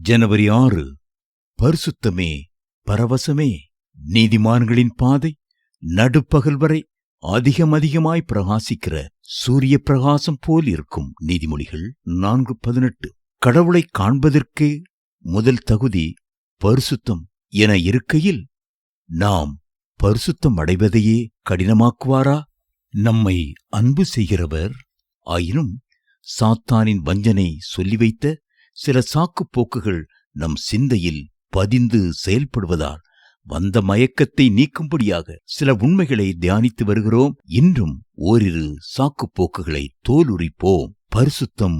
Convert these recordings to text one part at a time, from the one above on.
ஜனவரி ஆறு. பரிசுத்தமே பரவசமே நீதிமான்களின் பாதை நடுப்பகல் வரை அதிகம் அதிகமாய் பிரகாசிக்கிற சூரிய பிரகாசம் போல் இருக்கும் நீதிமொழிகள் நான்கு பதினெட்டு. கடவுளை காண்பதற்கே முதல் தகுதி பரிசுத்தம் என இருக்கையில் நாம் பரிசுத்தம் அடைவதையே கடினமாக்குவாரா? நம்மை அன்பு செய்கிறவர் ஆயினும் சாத்தானின் வஞ்சனை சொல்லி வைத்த சில சாக்குப் போக்குகள் நம் சிந்தையில் பதிந்து செயல்படுவதால் வந்த மயக்கத்தை நீக்கும்படியாக சில உண்மைகளை தியானித்து வருகிறோம். இன்றும் ஓரிரு சாக்குப் போக்குகளை தோலுரிப்போம். பரிசுத்தம்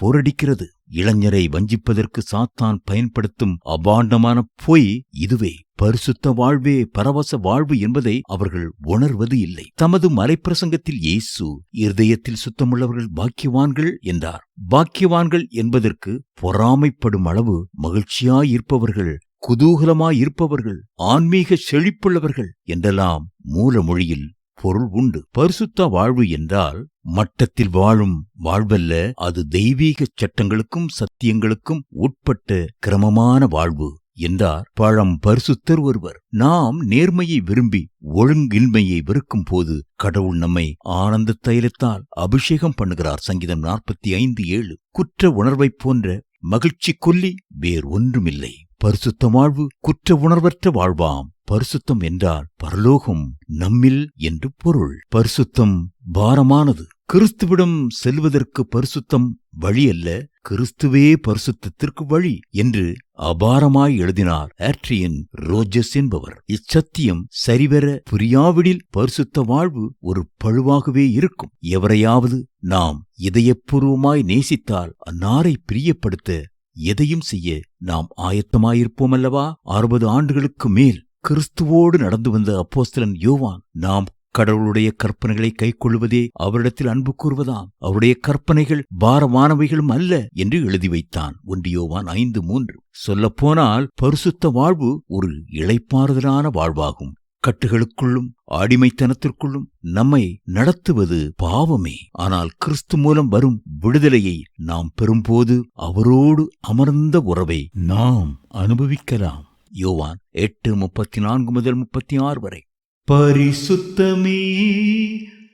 போரடிக்கிறது. இளைஞரை வஞ்சிப்பதற்கு சாத்தான் பயன்படுத்தும் அபாண்டமான பொய் இதுவே. பரிசுத்த வாழ்வே பரவச வாழ்வு என்பதை அவர்கள் உணர்வது இல்லை. தமது மறைப்பிரசங்கத்தில் இயேசு இருதயத்தில் சுத்தமுள்ளவர்கள் பாக்கியவான்கள் என்றார். பாக்கியவான்கள் என்பதற்கு பொறாமைப்படும் அளவு மகிழ்ச்சியாயிருப்பவர்கள் குதூகலமாயிருப்பவர்கள் ஆன்மீக செழிப்புள்ளவர்கள் என்றெல்லாம் மூல மொழியில் பொருள் உண்டு. பரிசுத்த வாழ்வு என்றால் மட்டத்தில் வாழும் வாழ்வல்ல அது தெய்வீக சட்டங்களுக்கும் சத்தியங்களுக்கும் உட்பட்ட கிரமமான வாழ்வு என்றார் பழம் பரிசுத்தர் ஒருவர். நாம் நேர்மையை விரும்பி ஒழுங்கின்மையை வெறுக்கும் போது கடவுள் நம்மை ஆனந்த தைலத்தால் அபிஷேகம் பண்ணுகிறார். சங்கீதம் நாற்பத்தி ஐந்து ஏழு. குற்ற உணர்வைப் போன்ற மகிழ்ச்சி கொல்லி வேறு ஒன்றுமில்லை. பரிசுத்த வாழ்வு குற்ற உணர்வற்ற வாழ்வாம். பரிசுத்தம் என்றால் பரலோகம் நம்மில் என்று பொருள். பரிசுத்தம் பாரமானது. கிறிஸ்துவிடம் செல்வதற்கு பரிசுத்தம் வழி அல்ல கிறிஸ்துவே பரிசுத்தத்திற்கு வழி என்று அபாரமாய் எழுதினார் ஆட்ரியன் ரோஜஸ் என்பவர். இச்சத்தியம் சரிவர புரியாவிடில் பரிசுத்த வாழ்வு ஒரு பழுவாகவே இருக்கும். எவரையாவது நாம் இதயப்பூர்வமாய் நேசித்தால் அன்னாரை பிரியப்படுத்த எதையும் செய்ய நாம் ஆயத்தமாயிருப்போமல்லவா? அறுபது ஆண்டுகளுக்கு மேல் கிறிஸ்துவோடு நடந்து வந்த அப்போஸ்தலன் யோவான் நாம் கடவுளுடைய கற்பனைகளை கைக்கொள்வதே அவரிடத்தில் அன்பு கூறுவதாம் அவருடைய கற்பனைகள் பாரமானவைகளும் அல்ல என்று எழுதி வைத்தான். ஒன்றியோவான் ஐந்து மூன்று. சொல்லப்போனால் பரிசுத்த வாழ்வு ஒரு இளைப்பாறுதலான வாழ்வாகும். கட்டுகளுக்குள்ளும் அடிமைத்தனத்திற்குள்ளும் நம்மை நடத்துவது பாவமே. ஆனால் கிறிஸ்து மூலம் வரும் விடுதலையை நாம் பெறும்போது அவரோடு அமர்ந்த உறவை நாம் அனுபவிக்கலாம். யோவான் எட்டு முப்பத்தி நான்கு முதல் முப்பத்தி ஆறு வரை. பரிசுத்தமே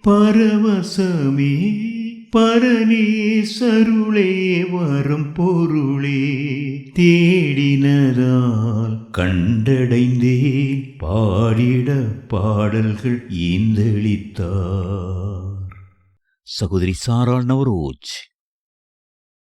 பரவசமே பரநேசருளே வரும் பொருளே தேடினதால் கண்டடைந்தேன். பாடிட பாடல்கள் ஈந்தளித்தார். சகோதரி சாராள் நவரோஜ்